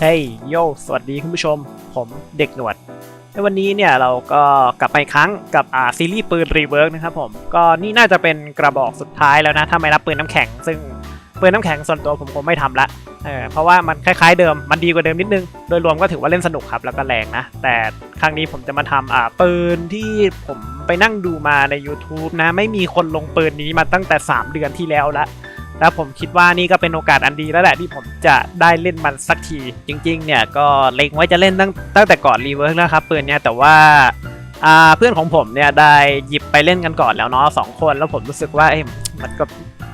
เฮ้ยโยสวัสดีคุณผู้ชม ผมเด็กหนวด ในวันนี้เนี่ยเราก็กลับไปครั้งกับอ่าซีรีส์ปืนรีเวิร์กนะครับผม ก็นี่น่าจะเป็นกระบอกสุดท้ายแล้วนะ ถ้าไม่นับปืนน้ำแข็ง ซึ่งปืนน้ำแข็งส่วนตัวผมคงไม่ทำละเออเพราะว่ามันคล้ายๆเดิม มันดีกว่าเดิมนิดนึง โดยรวมก็ถือว่าเล่นสนุกครับ แล้วก็แรงนะ แต่ครั้งนี้ผมจะมาทำอ่าปืนที่ผมไปนั่งดูมาใน YouTube นะ ไม่มีคนลงปืนนี้มาตั้งแต่ 3 เดือนที่แล้วละ แล้วผมคิดว่านี่ก็เป็นโอกาสอันดีแล้วแหละที่ผมจะได้เล่นมันสักที จริง ๆ เนี่ยก็เล็งไว้จะเล่นตั้งตั้งแต่ก่อนรีเวิร์กแล้วครับปืนเนี่ยแต่ว่าเพื่อนของผมเนี่ยได้หยิบไปเล่นกันก่อนแล้วเนาะสองคนแล้วผมรู้สึกว่าเอ้ยมันก็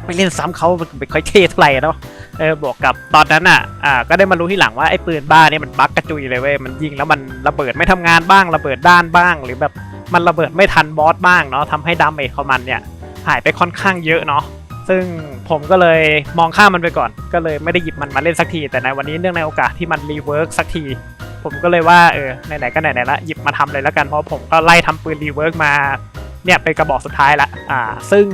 ไม่เล่นซ้ำเขามันไม่ค่อยเท่เท่าไหร่เนาะเออบวกกับตอนนั้นอะอ่าก็ได้มารู้ที่หลังว่าไอ้ปืนบ้าเนี่ยมันบั๊กกระจุยเลยเว้ยมันยิงแล้วมันระเบิดไม่ทำงานบ้างระเบิดด้านบ้าง หรือแบบมันระเบิดไม่ทันบอสบ้างเนาะทำให้ดาเมจของมันเนี่ยหายไปค่อนข้างเยอะเนาะ ซึ่งผมก็เลยมองข้ามมันไปก่อน ก็เลยไม่ได้หยิบมันมาเล่นสักที แต่ในวันนี้เนื่องในโอกาสที่มันรีเวิร์กสักที ผมก็เลยว่าเออไหนๆก็ไหนๆละหยิบมาทำเลยแล้วกันเพราะผมก็ไล่ทำปืนรีเวิร์กมาเนี่ยเป็นกระบอกสุดท้ายละอ่า ซึ่ง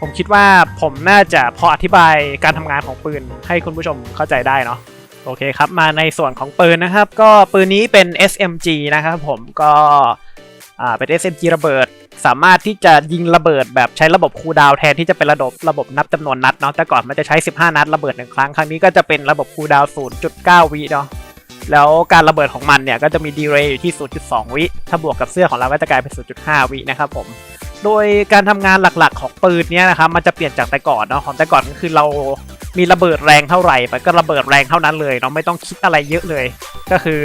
ผมคิดว่าผมน่าจะพออธิบายการทำงานของปืนให้คุณผู้ชมเข้าใจได้เนาะโอเคครับ มาในส่วนของปืนนะครับ ก็ปืนนี้เป็น SMG นะครับผมก็ อ่าเป็น SMG ระเบิด สามารถที่จะยิงระเบิดแบบใช้ระบบคูลดาวแทนที่จะเป็นระบบระบบนับจำนวนนัดเนาะแต่ก่อนมันจะใช้ 15 นัดระเบิดหนึ่งครั้งครั้งนี้ก็จะเป็นระบบคูลดาวน์0.9 วิเนาะแล้วการระเบิดของมันเนี่ยก็จะมีดีเรย์อยู่ที่ 0.2 วิถ้าบวกกับเสื้อของเราก็จะกลายเป็น 0.5 วินะครับผมโดยการทำงานหลักๆของปืนเนี่ยนะครับมันจะเปลี่ยนจากแต่ก่อนเนาะของแต่ก่อนก็คือเรา มีระเบิดแรงเท่าไหร่มันก็ระเบิดแรงเท่านั้นเลยเนาะไม่ต้องคิดอะไรเยอะเลย ก็คือ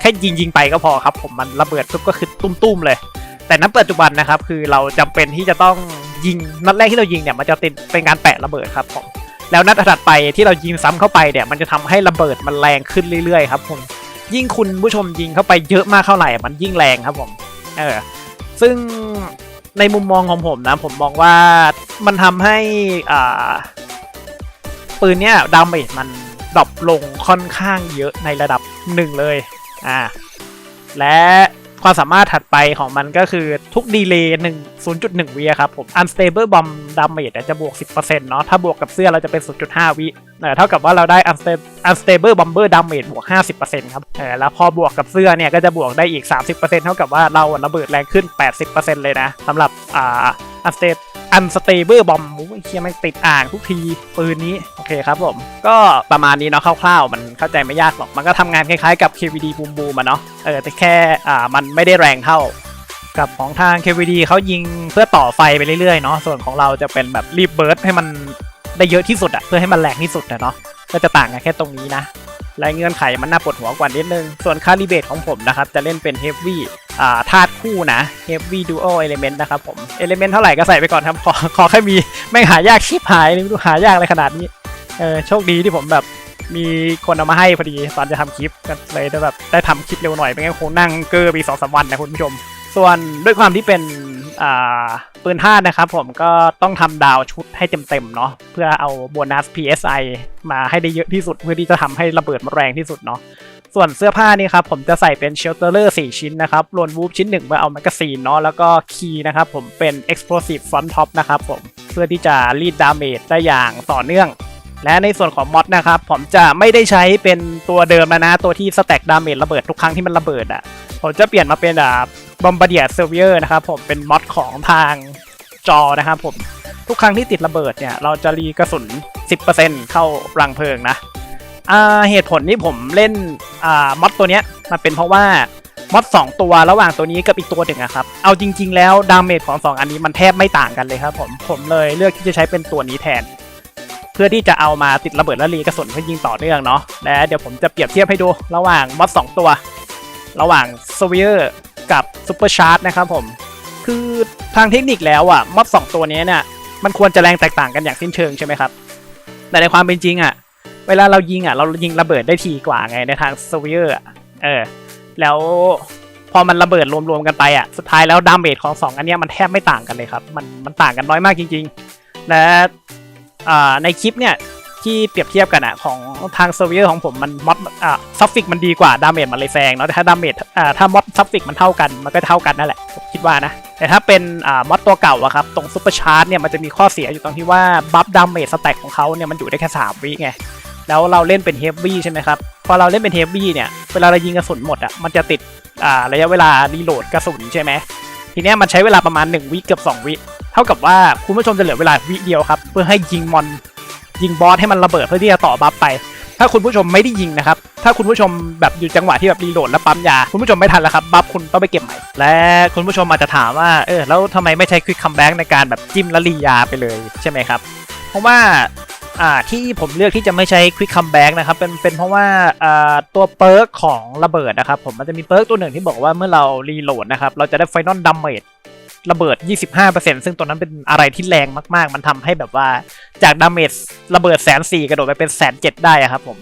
แค่ยิงยิงไปก็พอครับ ผมมันระเบิดปุ๊บก็คือตุ้มๆเลย แต่ณปัจจุบันนะครับคือเราจำเป็นที่จะต้องยิงนัดแรกที่เรายิงเนี่ยมันจะเป็นเป็นการแปะระเบิดครับผมแล้วนัดถัดไปที่เรายิงซ้ำเข้าไปเนี่ยมันจะทำให้ระเบิดมันแรงขึ้นเรื่อยๆครับผมยิ่งคุณผู้ชมยิงเข้าไปเยอะมากเท่าไหร่มันยิ่งแรงครับผมเออซึ่งในมุมมองของผมนะผมมองว่ามันทำให้อ่า ปืนเนี้ยดาเมจมันดรอปลงค่อนข้างเยอะในระดับหนึ่งเลยอ่าและความสามารถถัดไปของมันก็คือทุกดีเลย์1 0.1วิอครับผม unstable bomb damage จะบวก 10%เนาะถ้าบวกกับเสื้อเราจะเป็น 0.5 วิเออเท่ากับว่าเราได้ unstable unstable bomber damage บวก 50%ครับเออแล้วพอบวกกับเสื้อเนี่ยก็จะบวกได้อีก 30%เท่ากับว่าเราระเบิดแรงขึ้น 80%เลยนะสำหรับอ่า unstable unstable bomb โอ้ยเฮียมันติดอ่างทุกทีปืนนี้ โอเคครับผม ก็ประมาณนี้เนาะคร่าวๆ มันเข้าใจไม่ยากหรอก มันก็ทำงานคล้ายๆกับ KVD Boom Boom อะเนาะเออแต่แค่อ่ามันไม่ได้แรงเท่า กับของทาง KVD เขายิงเพื่อต่อไฟไปเรื่อยๆเนาะส่วนของเราจะเป็นแบบรีบเบิร์ดให้มันได้เยอะที่สุดอะเพื่อให้มันแรงที่สุดอะเนาะก็จะต่างกันแค่ตรงนี้นะและเงื่อนไขมันน่าปวดหัวกว่านิดนึง ส่วนคาลิเบตของผมนะครับ จะเล่นเป็น Heavy อ่ ธาตุคู่นะ Heavy Dual Element นะครับผม Element เท่าไหร่ก็ใส่ไปก่อนครับ ขอขอแค่มีไม่งหายากชิบหายเลยไม่รู้หายากอะไรขนาดนี้ เออโชคดีที่ผมแบบมีคนเอามาให้พอดีตอนจะทำคลิปก็เลยได้แบบได้ทำคลิปเร็วหน่อยไม่งั้นคงนั่งเกอร์ไปสองสามวันนะคุณผู้ชม ส่วนด้วยความที่เป็นปืนท่าตุนะครับผมก็ต้องทำดาวชุดให้เต็มๆเนาะเพื่อเอาโบนัส PSI มาให้ได้เยอะที่สุดเพื่อที่จะทำให้ระเบิดมันแรงที่สุดเนาะ ส่วนเสื้อผ้านี่ครับผมจะใส่เป็นเชลเตอร์เลอร์4ชิ้นนะครับรวนวูฟชิ้นหนึ่งเพื่อเอาแมกกาซีนเนาะแล้วก็คีย์นะครับผมเป็น explosive front top นะครับผมเพื่อที่จะรีดดาเมจได้อย่างต่อเนื่อง และในส่วนของมอดนะครับผมจะไม่ได้ใช้เป็นตัวเดิมแล้วนะตัวที่สแต็กดาเมจระเบิดทุกครั้งที่มันระเบิดอะผมจะเปลี่ยนมาเป็นอ่าบอมบาเดียเซอร์เวียร์นะครับผมเป็นมอดของทางจอนะครับผมทุกครั้งที่ติดระเบิดเนี่ยเราจะรีกระสุน 10%เข้ารังเพลิงนะ เหตุผลที่ผมเล่นอ่ามอดตัวเนี้ยมันเป็นเพราะว่ามอด2ตัวระหว่างตัวนี้กับอีกตัวหนึ่งอะครับ เอาจริง ๆ แล้วดาเมจของ 2 อันนี้มันแทบไม่ต่างกันเลยครับผม ผมเลยเลือกที่จะใช้เป็นตัวนี้แทน เพื่อที่จะเอามาติดระเบิดและรีกระสุนเพื่อยิงต่อเนื่องเนาะ และเดี๋ยวผมจะเปรียบเทียบให้ดูระหว่างมอด2ตัว ระหว่างสเวีร์กับซูเปอร์ชาร์จนะครับผม คือทางเทคนิคแล้วอะมอดสองตัวนี้เนี่ยมันควรจะแรงแตกต่างกันอย่างสิ้นเชิงใช่ไหมครับ แต่ในความเป็นจริงอะ เวลาเรายิงอะ เรายิงระเบิดได้ทีกว่าไงในทางสเวียร์เออ แล้วพอมันระเบิดรวมๆกันไปอะ สุดท้ายแล้วดาเมจของสองอันเนี้ยมันแทบไม่ต่างกันเลยครับ มันมันต่างกันน้อยมากจริงๆ และอ่าในคลิปเนี่ยที่เปรียบเทียบกันอะของทางเซอร์เวอร์ของผมมันมอดอ่าซัฟฟิกมันดีกว่าดาเมจมันเลยแซงเนาะแต่ถ้าดาเมจอ่าถ้ามอดซัฟฟิกมันเท่ากันมันก็เท่ากันนั่นแหละผมคิดว่านะ แต่ถ้าเป็นอ่ามอดตัวเก่าอะครับตรงซูเปอร์ชาร์จเนี่ยมันจะมีข้อเสียอยู่ตรงที่ว่าบัฟดาเมจสแต็กของเขาเนี่ยมันอยู่ได้แค่ 3 วิไง แล้วเราเล่นเป็นเฮฟวี่ใช่ไหมครับ พอเราเล่นเป็นเฮฟวี่เนี่ย เวลาเรายิงกระสุนหมดอะ มันจะติดอ่าระยะเวลารีโหลดกระสุนใช่ไหม ทีเนี้ยมันใช้เวลาประมาณ 1 วิเกือบ2 วิ เท่ากับว่าคุณผู้ชมจะเหลือเวลาวิเดียวครับ เพื่อให้ยิงมอนยิงบอสให้มันระเบิดเพื่อที่จะต่อบัฟไป ถ้าคุณผู้ชมไม่ได้ยิงนะครับ ถ้าคุณผู้ชมแบบอยู่จังหวะที่แบบรีโหลดแล้วปั๊มยา คุณผู้ชมไม่ทันแล้วครับ บัฟคุณต้องไปเก็บใหม่ และคุณผู้ชมอาจจะถามว่า เออ แล้วทำไมไม่ใช้ควิกคัมแบ็กในการแบบจิ้มแล้วรียาไปเลยใช่ไหมครับ เพราะว่า อ่าที่ผมเลือกที่จะไม่ใช้ควิกคัมแบ็กนะครับเป็นเป็นเพราะว่าอ่าตัวเปิร์กของระเบิดนะครับผมมันจะมีเปิร์กตัวหนึ่งที่บอกว่าเมื่อเรารีโหลดนะครับเราจะได้ไฟนอลดัมเมจระเบิด 25%ซึ่งตัวนั้นเป็นอะไรที่แรงมาก ๆ มันทำให้แบบว่าจากดาเมจระเบิดแสนสี่กระโดดไปเป็นแสนเจ็ดได้ครับผม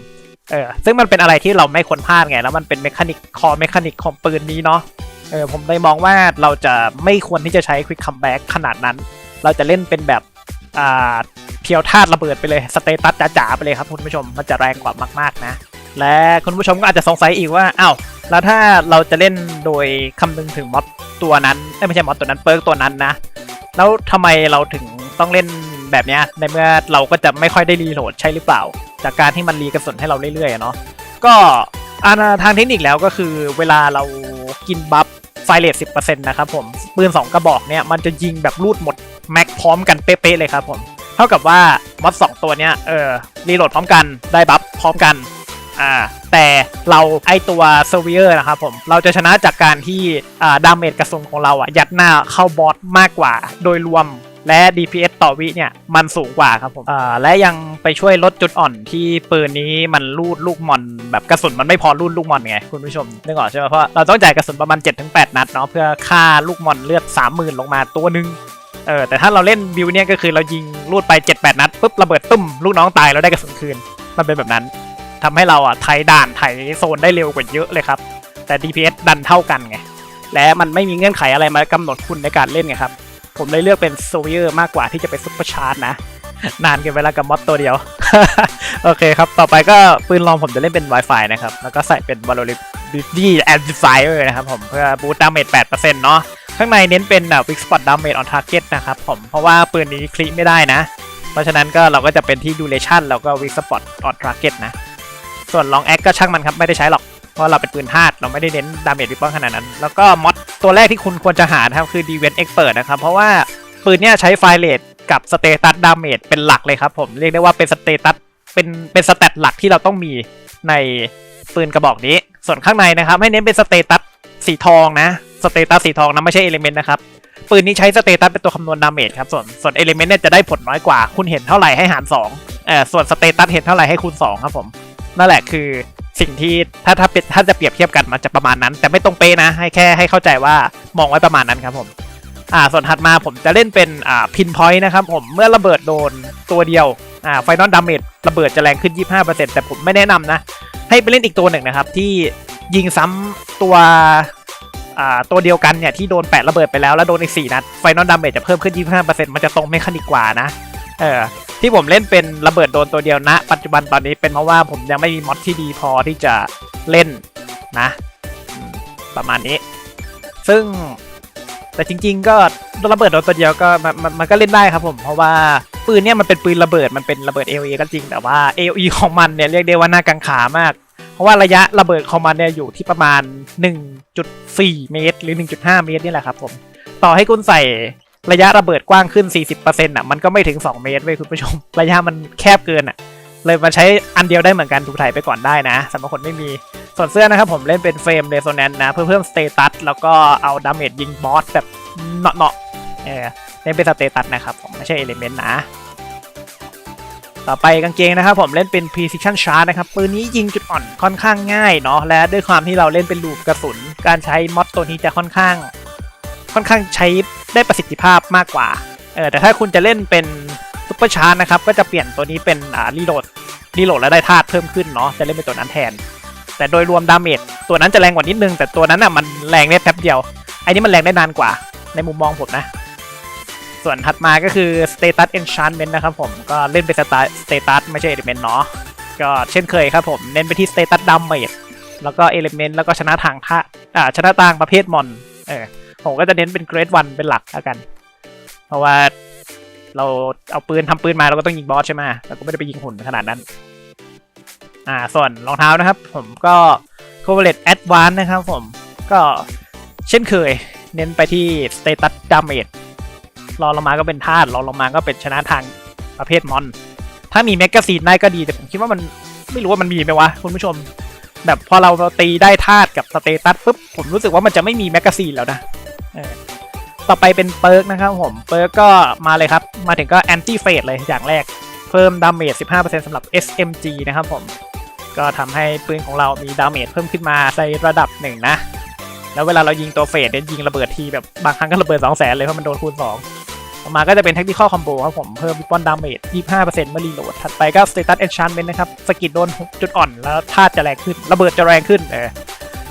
เออซึ่งมันเป็นอะไรที่เราไม่ควรพลาดไง แล้วมันเป็นเมคานิกคอเมคานิกของปืนนี้เนาะเออผมเลยมองว่าเราจะไม่ควรที่จะใช้ควิกคัมแบ็กขนาดนั้น เราจะเล่นเป็นแบบอ่า พียวธาตุระเบิดไปเลยสเตตัสจ๋าๆไปเลยครับคุณผู้ชมมันจะแรงกว่ามากๆนะ และคุณผู้ชมก็อาจจะสงสัยอีกว่าอ้าวแล้วถ้าเราจะเล่นโดยคำนึงถึงมอดตัวนั้นไม่ใช่มอดตัวนั้นเปิร์กตัวนั้นนะ แล้วทำไมเราถึงต้องเล่นแบบเนี้ยในเมื่อเราก็จะไม่ค่อยได้รีโหลดใช่หรือเปล่า จากการที่มันรีกระสุนให้เราเรื่อยๆเนาะก็อาทางเทคนิคแล้วก็คือเวลาเรากินบัฟไฟเลท10%นะครับผมปืน2กระบอกเนี่ยมันจะยิงแบบรูดหมดแม็กพร้อมกันเป๊ะๆเลยครับผม ท่ากับว่ามอดสองตัวเนี้ยเออรีโหลดพร้อมกันได้บัฟพร้อมกันอ่าแต่เราไอตัวเซอร์เวียร์นะครับผมเราจะชนะจากการที่อ่าดาเมจกระสุนของเราอะยัดหน้าเข้าบอสมากกว่าโดยรวมและ DPS ต่อวิเนี่ยมันสูงกว่าครับผมอ่าและยังไปช่วยลดจุดอ่อนที่ปืนนี้มันลูดลูกมอน แบบกระสุนมันไม่พอลูดลูกมอนไงคุณผู้ชมนึกออกใช่ไหมเพราะเราต้องจ่ายกระสุนประมาณ 7-8 นัดเนาะเพื่อฆ่าลูกมอนเลือด 30,000 ลงมาตัวหนึงเออแต่ถ้าเราเล่นบิวเนี่ยก็คือเรายิง ลูดไป 7-8 นัดปุ๊บระเบิดตุ้มลูกน้องตายเราได้กระสุนคืน มันเป็นแบบนั้นทำให้เราอะไถด่านไถโซนได้เร็วกว่าเยอะเลยครับ แต่ DPS ดันเท่ากันไงและมันไม่มีเงื่อนไขอะไรมากำหนดคุณในการเล่นไงครับ ผมเลยเลือกเป็นโซเยอร์มากกว่าที่จะเป็นซุปเปอร์ชาร์จนะ นานเกินเวลากับมอดตัวเดียว โอเคครับ ต่อไปก็ปืนลองผมจะเล่นเป็น Wi-Fi นะครับ แล้วก็ใส่เป็น Vulnerability Amplifier นะครับผมเพื่อบูตดาเมจ8%เนาะ ข้างในเน้นเป็นอะ Weak Spot Damage on Target นะครับผม เพราะว่าปืนนี้คลิไม่ได้นะ เพราะฉะนั้นก็เราก็จะเป็นที่ Duration แล้วก็ Weak Spot on Target นะ ส่วนลองแอคก็ช่างมันครับ ไม่ได้ใช้หรอก เพราะเราเป็นปืนธาตุเราไม่ได้เน้นดาเมจวิปป้องขนาดนั้น แล้วก็มอดตัวแรกที่คุณควรจะหาครับคือ d v e n Expert นะครับ เพราะว่าปืนเนี้ยใช้ไฟเลทกับสเตตัสดาเมจเป็นหลักเลยครับผม เรียกได้ว่าเป็นสเตตัสเป็นเป็นสเตตหลักที่เราต้องมีในปืนกระบอกนี้ ส่วนข้างในนะครับให้เน้นเป็นสเตตัสสีทองนะ สเตตัสสีทองนะไม่ใช่เอลิเมนต์นะครับปืนนี้ใช้สเตตัสเป็นตัวคำนวณดาเมจครับ ส่วนส่วนเอลิเมนต์เนี่ยจะได้ผลน้อยกว่า คุณเห็นเท่าไหร่ให้หาร2เอ่อส่วนสเตตัสเห็นเท่าไหร่ให้คูณ2ครับผม นั่นแหละคือสิ่งที่ถ้าถ้าเป็นถ้าจะเปรียบเทียบกันมันจะประมาณนั้น แต่ไม่ตรงเป๊ะนะ ให้แค่ให้เข้าใจว่ามองไว้ประมาณนั้นครับผมอ่าส่วนถัดมาผมจะเล่นเป็นอ่าพินพอยต์นะครับผมเมื่อระเบิดโดนตัวเดียวอ่าไฟนอลดาเมจระเบิดจะแรงขึ้น 25%แต่ผมไม่แนะนำนะ ให้ไปเล่นอีกตัวหนึ่งนะครับที่ยิงซ้ำตัว ตัวเดียวกันเนี่ยที่โดนแปะระเบิดไปแล้วแล้วโดนอีก 4 นัดไฟนอลดาเมจจะเพิ่มขึ้น 25%มันจะตรงเมคานิกกว่านะเออที่ผมเล่นเป็นระเบิดโดนตัวเดียวนะ ปัจจุบันตอนนี้เป็นเพราะว่าผมยังไม่มีมอดที่ดีพอที่จะเล่นนะ ประมาณนี้ ซึ่งแต่จริง ๆ ก็ระเบิดโดนตัวเดียวก็มันมันก็เล่นได้ครับผม เพราะว่าปืนเนี่ยมันเป็นปืนระเบิดมันเป็นระเบิด AOE ก็จริงแต่ว่า AOE ของมันเนี่ยเรียกได้ว่าน่ากังขามาก ราะว่าระยะระเบิดของมันเนี่ยอยู่ที่ประมาณ 1.4 เมตร หรือ 1.5 เมตรนี่แหละครับผมต่อให้คุณใส่ระยะระเบิดกว้างขึ้น 40%อะมันก็ไม่ถึง 2 เมตรเว้ยคุณผู้ชม ระยะมันแคบเกินอะ เลยมาใช้อันเดียวได้เหมือนกันถูกถ่ายไปก่อนได้นะสำหรับคนไม่มีส่วนเสื้อนะครับผมเล่นเป็นเฟรมเรโซแนนนะเพื่อเพิ่มสเตตัสแล้วก็เอาดาเมจยิงบอสแบบเนาะๆเออเล่นเป็นสเตตัสนะครับผมไม่ใช่เอลิเมนต์นะ ต่อไปกางเกงนะครับผมเล่นเป็น precision shot นะครับปืนนี้ยิงจุดอ่อนค่อนข้างง่ายเนาะและด้วยความที่เราเล่นเป็นลูปกระสุน การใช้มอดตัวนี้จะค่อนข้าง ค่อนข้างใช้ได้ประสิทธิภาพมากกว่าเออแต่ถ้าคุณจะเล่นเป็นซุปเปอร์ชาร์จนะครับก็จะเปลี่ยนตัวนี้เป็นอ่ารีโหลดรีโหลดแล้วได้ธาตุเพิ่มขึ้นเนาะจะเล่นเป็นตัวนั้นแทน แต่โดยรวมดาเมจตัวนั้นจะแรงกว่านิดนึง แต่ตัวนั้นอะมันแรงได้แป๊บเดียวไอ้นี้มันแรงได้นานกว่าในมุมมองผมนะ ส่วนถัดมาก็คือ Status Enchantment นะครับผมก็เล่นเป็นสไตล์ Status ไม่ใช่ Element เนาะก็เช่นเคยครับผมเน้นไปที่ Status Damage แล้วก็ Element แล้วก็ชนะทางท่าอ่าชนะทางประเภทมอนเออผมก็จะเน้นเป็น Grade 1เป็นหลักแล้วกัน เพราะว่าเราเอาปืนทำปืนมาเราก็ต้องยิงบอสใช่ไหมเราก็ไม่ได้ไปยิงหุ่นขนาดนั้น อ่าส่วนรองเท้านะครับ ผมก็ c o v a l e Advance นะครับผมก็เช่นเคย เน้นไปที่ Status Damage รอลงมาก็เป็นธาตุรอลงมาก็เป็นชนะทางประเภทมอน ถ้ามีแมกกาซีนได้ก็ดีแต่ผมคิดว่ามันไม่รู้ว่ามันมีไหมวะคุณผู้ชม แบบพอเราตีได้ธาตุกับสเตตัสปุ๊บผมรู้สึกว่ามันจะไม่มีแมกกาซีนแล้วนะเออต่อไปเป็นเปิร์กนะครับผมเปิร์กก็มาเลยครับ มาถึงก็แอนตี้เฟดเลยอย่างแรกเพิ่มดาเมจ 15%สำหรับ SMG นะครับผม ก็ทำให้ปืนของเรามีดาเมจเพิ่มขึ้นมาในระดับหนึ่งนะ แล้วเวลาเรายิงตัวเฟดเนี่ยยิงระเบิดทีแบบบางครั้งก็ระเบิด2 0 0 0 0เลยเพราะมันโดนคูณ 2 ต่อมาก็จะเป็น Tactical Combo ครับผมเพิ่มวิปปอนดาเมจ 25%เมื่อรีโหลด ถัดไปก็ Status Enchantment นะครับ สกิลโดนจุดอ่อนแล้วธาตุจะแรงขึ้น ระเบิดจะแรงขึ้นเออ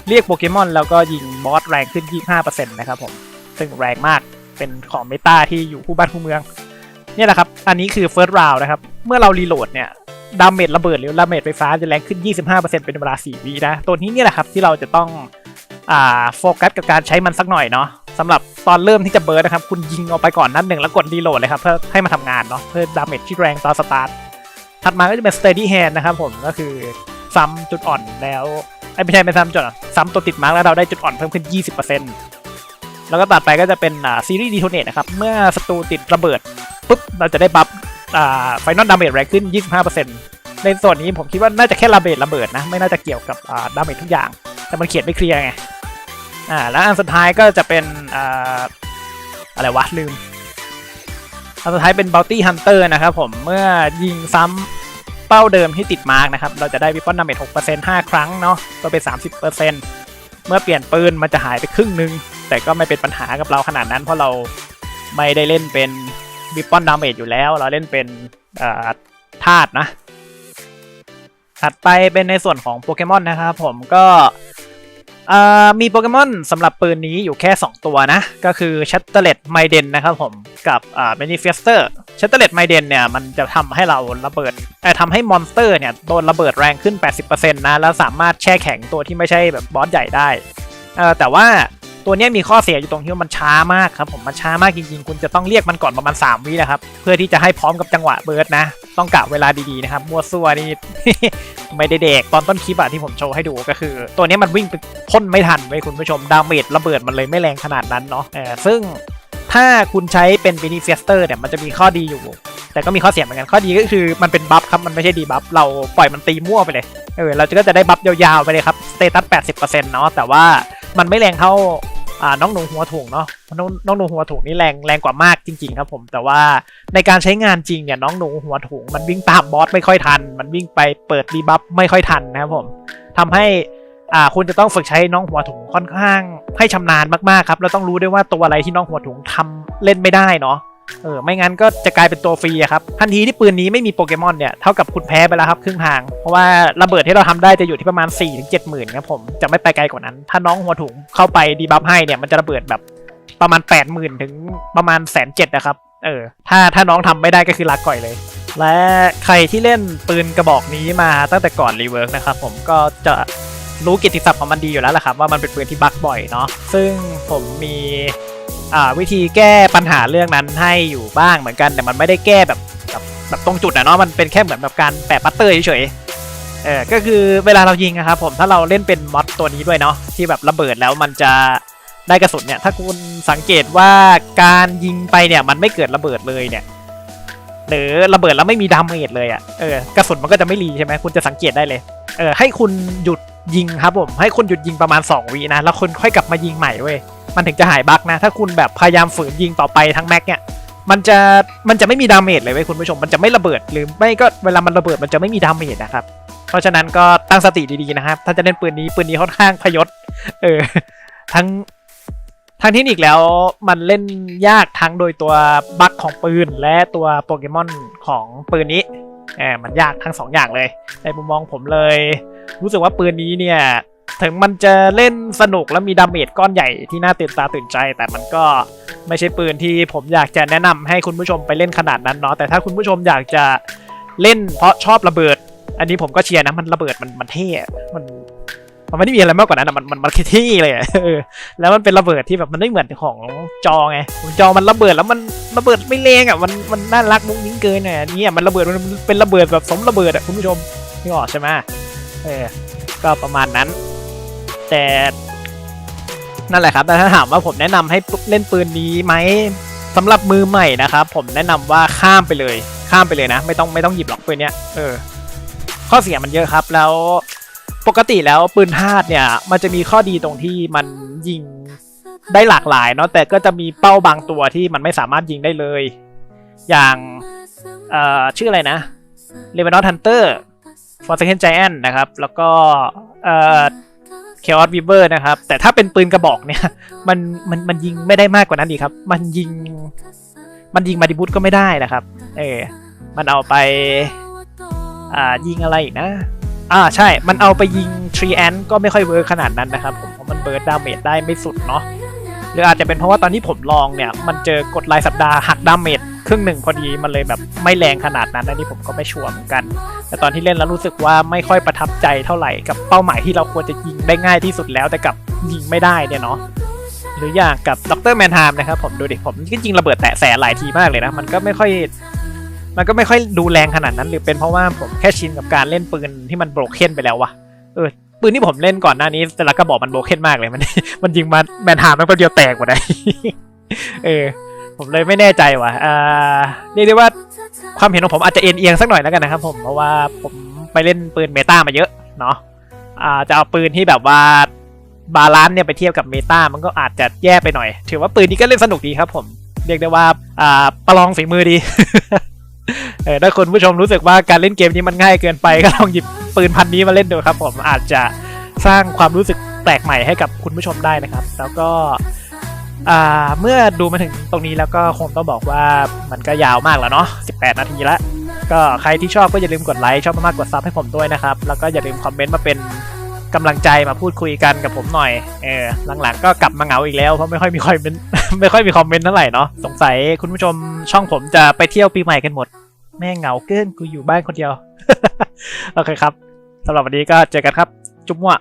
เรียกโปเกมอนแล้วก็ยิงบอสแรงขึ้น 25%นะครับผม ซึ่งแรงมากเป็นของเมตาที่อยู่คู่บ้านคู่เมือง เนี่ยแหละครับ อันนี้คือ First Round นะครับ เมื่อเรารีโหลดเนี่ยดาเมจระเบิดหรือดาเมจไฟฟ้าจะแรงขึ้น 25%เป็นเวลา 4 วินะ ตัวนี้เนี่ยแหละครับที่เราจะต้องอ่าโฟกัสกับการใช้มันสักหน่อยเนาะ สำหรับตอนเริ่มที่จะเบิร์ดนะครับ คุณยิงเอาไปก่อนนัดหนึ่งแล้วกดรีโหลดเลยครับ เพื่อให้มันทำงานเนาะเพื่อดาเมจที่แรงตอนสตาร์ทถัดมาก็จะเป็น steady hand นะครับผมก็คือซ้ำจุดอ่อนแล้วไอ้ไม่ใช่ไม่ซ้ำจุดอ่อนซ้ำตัวติดมาร์กแล้วเราได้จุดอ่อนเพิ่มขึ้น 20%แล้วก็ตัดไปก็จะเป็นซีรีส์ดีโทเนตนะครับเมื่อศัตรูติดระเบิดปุ๊บเราจะได้บัฟไฟนอลดาเมจแรงขึ้น 25%ในส่วนนี้ผมคิดว่าน่าจะแค่ระเบิดระเบิดนะไม่น่าจะเกี่ยวกับดาเมจทุกอย่าง แต่มันเขียนไม่เคลียร์ไง อ่าแล้วอันสุดท้ายก็จะเป็นอ่าอะไรวะลืม อันสุดท้ายเป็นบ Bounty Hunter นะครับผมเมื่อยิงซ้ำเป้าเดิมที่ติดมาร์กนะครับ เราจะได้วิปปอนดาเมจ6% 5ครั้งเนาะก็เป็น30%เมื่อเปลี่ยนปืนมันจะหายไปครึ่งหนึง แต่ก็ไม่เป็นปัญหากับเราขนาดนั้น เพราะเราไม่ได้เล่นเป็นวิปปอนดาเมจอยู่แล้ว เราเล่นเป็นธาตุนะถัดไปเป็นในส่วนของโปเกมอนนะครับผมก็ มีโปเกมอนสำหรับปืนนี้อยู่แค่ 2 ตัวนะ ก็คือชัตเตอร์เลตไมเดนนะครับผมกับอ่าเมนิเฟสเตอร์ชัตเตอร์เลตไมเดนเนี่ย มันจะทำให้เราระเบิดแต่ทำให้มอนสเตอร์เนี่ย โดนระเบิดแรงขึ้น 80%นะ แล้วสามารถแช่แข็งตัวที่ไม่ใช่แบบบอสใหญ่ได้แต่ว่า ตัวนี้มีข้อเสียอยู่ตรงที่ว่ามันช้ามากครับผมมันช้ามากจริงๆ คุณจะต้องเรียกมันก่อนประมาณ3วินะครับ เพื่อที่จะให้พร้อมกับจังหวะเบิร์ดนะ ต้องกะเวลาดีๆนะครับมัวซั่วนี่ไม่ได้เด็กตอนต้นคลิปอะที่ผมโชว์ให้ดูก็คือ ตัวนี้มันวิ่งไปพ่นไม่ทันไว้ยคุณผู้ชมดาเมจระเบิดมันเลยไม่แรงขนาดนั้นเนาะเออซึ่งถ้าคุณใช้เป็นเบนิเฟสเตอร์เนี่ยมันจะมีข้อดีอยู่ แต่ก็มีข้อเสียเหมือนกันข้อดีก็คือมันเป็นบัฟครับ มันไม่ใช่ดีบัฟเราปล่อยมันตีมั่วไปเลยเออเราก็จะได้บัฟยาวๆไปเลยครับสเตตัส80%เนาะแต่ว่ามันไม่แรงเท่า อ่าน้องหนูหัวถุงเนาะน้องน้องหนูหัวถุงนี่แรงแรงกว่ามากจริง ๆ ครับผม แต่ว่าในการใช้งานจริงเนี่ยน้องหนูหัวถุงมันวิ่งตามบอสไม่ค่อยทัน มันวิ่งไปเปิดดีบัฟไม่ค่อยทันนะครับผมทำให้อ่าคุณจะต้องฝึกใช้น้องหัวถุงค่อนข้างให้ชำนาญมากๆครับแล้วต้องรู้ด้วยว่าตัวอะไรที่น้องหัวถุงทำเล่นไม่ได้เนาะ เออไม่งั้นก็จะกลายเป็นตัวฟรีครับทันทีที่ปืนนี้ไม่มีโปเกมอนเนี่ยเท่ากับคุณแพ้ไปแล้วครับครึ่งทาง เพราะว่าระเบิดที่เราทำได้จะอยู่ที่ประมาณ4ถึง7หมื่นครับผมจะไม่ไปไกลกว่านั้น ถ้าน้องหัวถุงเข้าไปดีบัฟให้เนี่ยมันจะระเบิดแบบประมาณ8 0,000ถึงประมาณแสนเจ็ดนะครับเออถ้าถ้าน้องทำไม่ได้ก็คือลากก่อยเลย และใครที่เล่นปืนกระบอกนี้มาตั้งแต่ก่อนรีเวิร์กนะครับผมก็จะรู้กิตติศัพท์ของมันดีอยู่แล้วแหละครับว่ามันเป็นปืนที่บั๊กบ่อยเนาะซึ่งผมมี วิธีแก้ปัญหาเรื่องนั้นให้อยู่บ้างเหมือนกัน แต่มันไม่ได้แก้แบบแบบแบบตรงจุดอะเนาะมันเป็นแค่เหมือนแบบการแปะปัตเตอร์เฉยๆเออก็คือเวลาเรายิงอะครับผมถ้าเราเล่นเป็นมอดตัวนี้ด้วยเนาะที่แบบระเบิดแล้วมันจะได้กระสุนเนี่ยถ้าคุณสังเกตว่าการยิงไปเนี่ยมันไม่เกิดระเบิดเลยเนี่ยหรือระเบิดแล้วไม่มีดาเมจเลยอะเออกระสุนมันก็จะไม่รีใช่ไหมคุณจะสังเกตได้เลยเออให้คุณหยุดยิงครับผมให้คุณหยุดยิงประมาณ 2วินะแล้วคุณค่อยกลับมายิงใหม่เว้ย มันถึงจะหายบั๊กนะ ถ้าคุณแบบพยายามฝืนยิงต่อไปทั้งแม็กเนี่ยมันจะมันจะไม่มีดาเมจเลยเว้ยคุณผู้ชมมันจะไม่ระเบิดหรือไม่ก็เวลามันระเบิดมันจะไม่มีดาเมจนะครับเพราะฉะนั้นก็ตั้งสติดีๆนะครับ ถ้าจะเล่นปืนนี้ปืนนี้ค่อนข้างพยศเออทั้งทั้งเทคนิคแล้วมันเล่นยากทั้งโดยตัวบั๊กของปืนและตัวโปเกมอนของปืนนี้แอบมันยากทั้งสองอย่างเลยในมุมมองผมเลย รู้สึกว่าปืนนี้เนี่ย ถึงมันจะเล่นสนุกแล้วมีดาเมจก้อนใหญ่ที่น่าตื่นตาตื่นใจ แต่มันก็ไม่ใช่ปืนที่ผมอยากจะแนะนำให้คุณผู้ชมไปเล่นขนาดนั้นเนาะแต่ถ้าคุณผู้ชมอยากจะเล่นเพราะชอบระเบิด อันนี้ผมก็เชียร์นะมันระเบิดมันมันเท่มันมันไม่ได้มีอะไรมากกว่านั้นอะมันมันมันเท่เลยแล้วมันเป็นระเบิดที่แบบมันไม่เหมือนของจอไงจอมันระเบิดแล้วมันระเบิดไม่แรงอะมันมันน่ารักมุ้งมิ้งเกินอะอันนี่มันระเบิดมันเป็นระเบิดแบบสมระเบิดอะคุณผู้ชมนี่ออกใช่ไหมเออก็ประมาณนั้น แต่นั่นแหละครับแต่ถ้าถามว่าผมแนะนำให้เล่นปืนนี้ไหมสำหรับมือใหม่นะครับ ผมแนะนำว่าข้ามไปเลย ข้ามไปเลยนะ ไม่ต้องไม่ต้องหยิบหรอกปืนเนี้ยเออ ข้อเสียมันเยอะครับ แล้วปกติแล้วปืนพาดเนี่ย มันจะมีข้อดีตรงที่มันยิงได้หลากหลายเนาะแต่ก็จะมีเป้าบางตัวที่มันไม่สามารถยิงได้เลย อย่างเอ่อชื่ออะไรนะเลเวนอ h ฮันเตอร์ฟอร์เซนไจแอนนะครับ แล้วก็เอ่อ เคออสวีเวอร์นะครับ แต่ถ้าเป็นปืนกระบอกเนี่ย มันมันมันยิงไม่ได้มากกว่านั้นดีครับ มันยิง มันยิงมาดิบุตก็ไม่ได้นะครับ เออ มันเอาไป อ่ายิงอะไรนะ อ่าใช่ มันเอาไปยิงทรีแอนก็ไม่ค่อยเวิร์คขนาดนั้นนะครับผมเพราะมันเบิร์ดดาเมจได้ไม่สุดเนาะหรืออาจจะเป็นเพราะว่าตอนที่ผมลองเนี่ย มันเจอกดรายสัปดาห์หักดาเมจ ครึ่งหนึ่งพอดีมันเลยแบบไม่แรงขนาดนั้นอันนี้ผมก็ไม่ชัวร์เหมือนกัน แต่ตอนที่เล่นแล้วรู้สึกว่าไม่ค่อยประทับใจเท่าไหร่กับเป้าหมายที่เราควรจะยิงได้ง่ายที่สุดแล้วแต่กับยิงไม่ได้เนี่ยเนาะหรืออย่างกับดรแมนไทม์นะครับผมดูดิผมก็ยิงระเบิดแตะแสนหลายทีมากเลยนะมันก็ไม่ค่อยมันก็ไม่ค่อยดูแรงขนาดนั้น หรือเป็นเพราะว่าผมแค่ชินกับการเล่นปืนที่มันโบรกเคนไปแล้ววะเออปืนที่ผมเล่นก่อนหน้านี้แต่ละกระบอกมันโบรกเคนมากเลยมัน มันยิงมาแมนไทม์มันแป๊บเดียวแตกหมดเลยเออ ผมเลยไม่แน่ใจว่ะอ่าเรียกได้ว่าความเห็นของผมอาจจะเอ็นเอียงสักหน่อยแล้วกันนะครับผมเพราะว่าผมไปเล่นปืนเมตามาเยอะเนาะอ่าจะเอาปืนที่แบบว่าบาลานซ์เนี่ยไปเทียบกับเมตามันก็อาจจะแย่ไปหน่อย ถือว่าปืนนี้ก็เล่นสนุกดีครับผมเรียกได้ว่าอ่าประลองฝีมือดีเออถ้าคุณผู้ชมรู้สึกว่าการเล่นเกมนี้มันง่ายเกินไปก็ลองหยิบปืนพันนี้มาเล่นดูครับ ผมอาจจะสร้างความรู้สึกแปลกใหม่ให้กับคุณผู้ชมได้นะครับ แล้วก็ เมื่อดูมาถึงตรงนี้แล้วก็คงต้องบอกว่ามันก็ยาวมากแล้วเนาะ 18 นาทีแล้วก็ใครที่ชอบก็อย่าลืมกดไลค์ ชอบมากๆกดซับให้ผมด้วยนะครับ แล้วก็อย่าลืมคอมเมนต์มาเป็นกำลังใจมาพูดคุยกันกับผมหน่อย เออ หลังๆ ก็กลับมาเหงาอีกแล้วเพราะไม่ค่อยมีคอมเมนต์ ไม่ค่อยมีคอมเมนต์เท่าไหร่เนาะ สงสัยคุณผู้ชมช่องผมจะไปเที่ยวปีใหม่กันหมด แม่งเหงาเกินกูอยู่บ้านคนเดียว โอเคครับสำหรับวันนี้ก็เจอกันครับ จุ๊บมั่ว